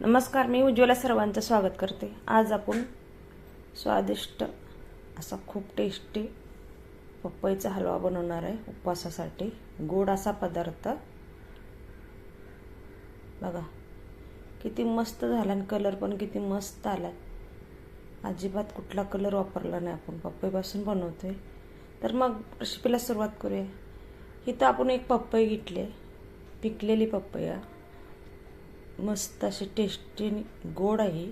नमस्कार मी उज्ज्वला सर्वांचं स्वागत करते. आज आपण स्वादिष्ट असा खूप टेस्टी पपईचा हलवा बनवणार आहे उपवासासाठी. गोड असा पदार्थ. बघा किती मस्त झाला आणि कलर पण किती मस्त आला अजिबात कुठला कलर वापरला नाही आपण. पपईपासून बनवतोय. तर मग रेसिपीला सुरुवात करूया. इथं आपण एक पपई घेतली आहे. पिकलेली पपया मस्त अशी टेस्टी गोड आहे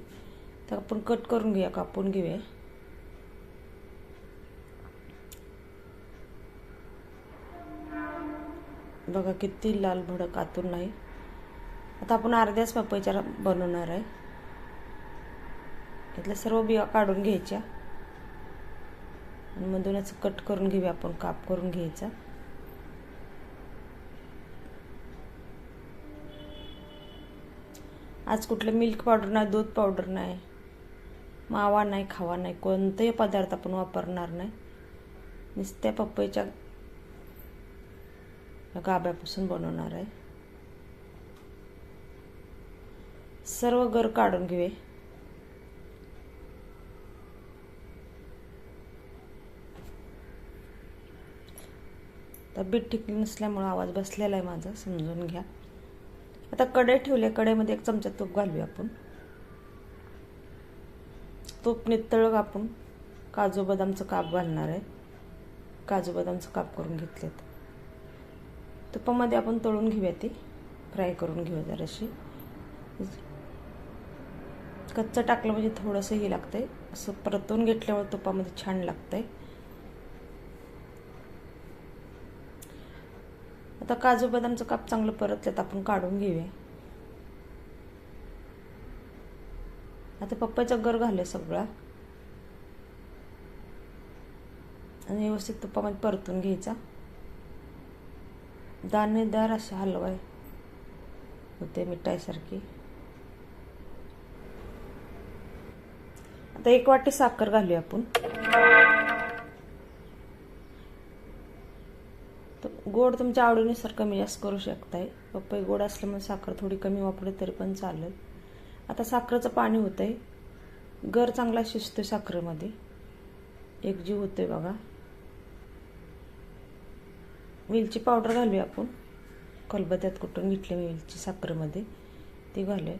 तर आपण कट करून घेऊया कापून घेऊया. बघा किती लाल भडक आतून नाही आता आपण अर्ध्याच पपईच्या बनवणार आहे. इथल्या सर्व बिया काढून घ्यायच्या. आणि मधूनच कट करून घेऊया आपण काप करून घ्यायचा. आज कुठलं मिल्क पावडर नाही दूध पावडर नाही. मावा नाही खावा नाही कोणतंही पदार्थ आपण वापरणार नाही. नुसत्या पपईच्या गाभ्यापासून बनवणार आहे. सर्व गर काढून घेऊया. तब्येत ठीक नसल्यामुळं आवाज बसलेला आहे माझा समजून घ्या. आता कडे ठेवले कडेमध्ये एक चमचा तूप घालूया आपण. तूप नितळ आपण काजू बदामचं काप घालणार आहे. काजू बदामचं काप करून घेतलेत. तुपामध्ये आपण तळून घेऊया ती. फ्राय करून घेऊया जराशी. कच्चं टाकलं म्हणजे थोडंसं हे लागतंय. असं परतून घेतल्यावर तुपामध्ये छान लागतंय. आता काजू बदामचं काप चांगलं परतल्यात आपण काढून घेऊया. आता पप्पाचा गर घालूया सगळा. आणि व्यवस्थित तुपामध्ये परतून घ्यायचा. दाणेदार असा हलवा आहे. होते मिठाईसारखी. आता एक वाटी साखर घालूया आपण. गोड तुमच्या आवडीनुसार कमी जास्त करू शकताय. पप्पई गोड असल्यामुळे साखर थोडी कमी वापरली तरी पण चालेल. आता साखरेचं पाणी होतं आहे गर चांगला शिजतोय साखरेमध्ये. एकजीव होतोय बघा. वेलची पावडर घालूया आपण. कलबत्यात कुठून घेतली वेलची साखरेमध्ये. ती घालूया.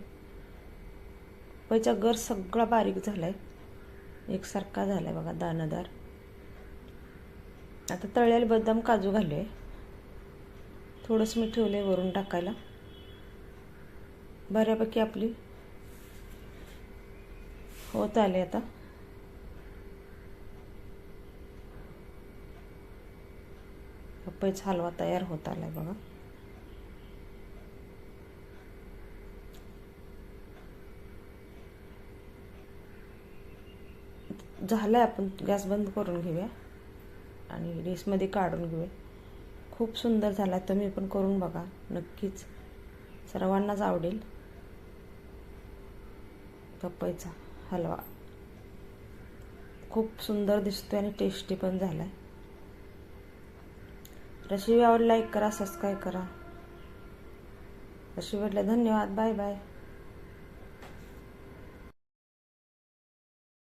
पपईचा गर सगळा बारीक झालाय. एकसारखा झालाय बघा दाणेदार. आता तळलेले बदाम काजू घालूया. थोडंसं मी ठेवलं आहे वरून टाकायला. बऱ्यापैकी आपली होत आले आता. पपईचा हलवा तयार होत आलाय बघा. झालंय आपण गॅस बंद करून घेऊया. आणि रेसमध्ये काढून घेऊ खूप सुंदर झाला तुम्ही पण करून बघा. नक्कीच सर्वांनाच आवडेल. पपईचा हलवा. खूप सुंदर दिसतोय आणि टेस्टी पण झाला आहे रेसिपी आवडला लाईक करा. सबस्क्राईब करा रेसिपी धन्यवाद. Bye bye